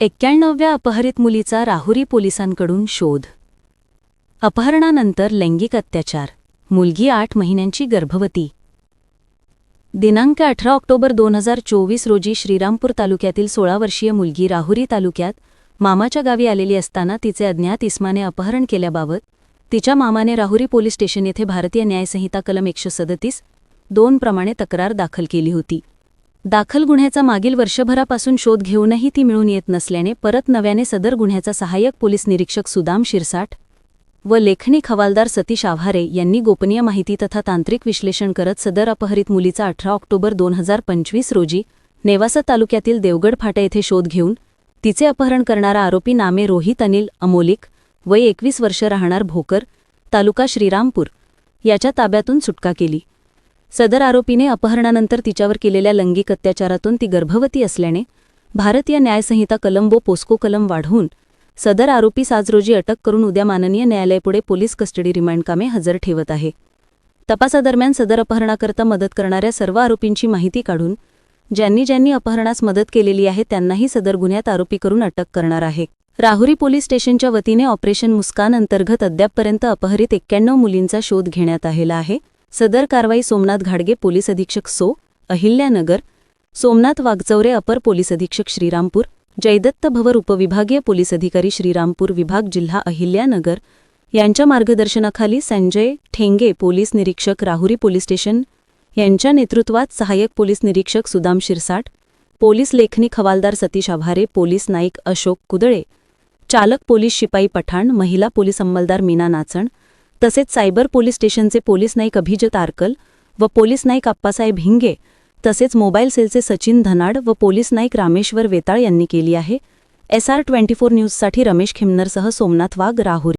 एक्क्याण्णव्या अपहरित मुलीचा राहुरी पोलिसांकडून शोध. अपहरणानंतर लैंगिक अत्याचार. मुलगी आठ महिन्यांची गर्भवती. दिनांक अठरा ऑक्टोबर दोन हजार चोवीस रोजी श्रीरामपूर तालुक्यातील सोळा वर्षीय मुलगी राहुरी तालुक्यात मामाच्या गावी आलेली असताना तिचे अज्ञात इस्माने अपहरण केल्याबाबत तिच्या मामाने राहुरी पोलीस स्टेशन येथे भारतीय न्यायसंहिता कलम एकशे सदतीस दोन प्रमाणे तक्रार दाखल केली होती. दाखल गुन्ह्याचा मागील वर्षभरापासून शोध घेऊनही ती मिळून येत नसल्याने परत नव्याने सदर गुन्ह्याचा सहाय्यक पोलीस निरीक्षक सुदाम शिरसाट व लेखनिक हवालदार सतीश आव्हारे यांनी गोपनीय माहिती तथा तांत्रिक विश्लेषण करत सदर अपहरित मुलीचा अठरा ऑक्टोबर दोन हजार पंचवीस रोजी नेवासा तालुक्यातील देवगड फाटा येथे शोध घेऊन तिचे अपहरण करणारा आरोपी नामे रोहित अनिल अमोलिक वय एकवीस वर्ष राहणार भोकर तालुका श्रीरामपूर याच्या ताब्यातून सुटका केली. सदर आरोपीने अपहरणानंतर तिच्यावर केलेल्या लैंगिक अत्याचारातून ती गर्भवती असल्याने भारतीय न्यायसंहिता कलम व पोस्को कलम वाढवून सदर आरोपीस आज रोजी अटक करून उद्या माननीय न्यायालयापुढे पोलीस कस्टडी रिमांड कामे हजर ठेवत आहे. तपासादरम्यान सदर अपहरणाकरता मदत करणाऱ्या सर्व आरोपींची माहिती काढून ज्यांनी ज्यांनी अपहरणास मदत केलेली आहे त्यांनाही सदर गुन्ह्यात आरोपी करून अटक करणार आहे. राहुरी पोलीस स्टेशनच्या वतीने ऑपरेशन मुस्कान अंतर्गत अद्यापपर्यंत अपहरित एक्क्याण्णव मुलींचा शोध घेण्यात आलेला आहे. सदर कारवाई सोमनाथ घाडगे पोलीस अधीक्षक सो. अहिल्यानगर सोमनाथ वागचौरे अपर पोलीस अधीक्षक श्रीरामपूर जयदत्त भवर उपविभागीय पोलीस अधिकारी श्रीरामपूर विभाग जिल्हा अहिल्यानगर यांच्या मार्गदर्शनाखाली संजय ठेंगे पोलीस निरीक्षक राहुरी पोलीस स्टेशन यांच्या नेतृत्वात सहाय्यक पोलीस निरीक्षक सुदाम शिरसाट पोलीस लेखनी खवालदार सतीश आभारे पोलीस नाईक अशोक कुदळे चालक पोलीस शिपाई पठाण महिला पोलीस अंमलदार मीना नाचण तसेच सायबर पोलीस स्टेशनचे पोलीस नाईक अभिजित आरकल व पोलीस नाईक आप्पासाहेब हिंगे तसेच मोबाईल सेलचे सचिन धनाड व पोलीस नाईक रामेश्वर वेताळ यांनी केली आहे. एसआर ट्वेंटी फोर न्यूजसाठी रमेश खिमनरसह सोमनाथ वाघ राहुरी.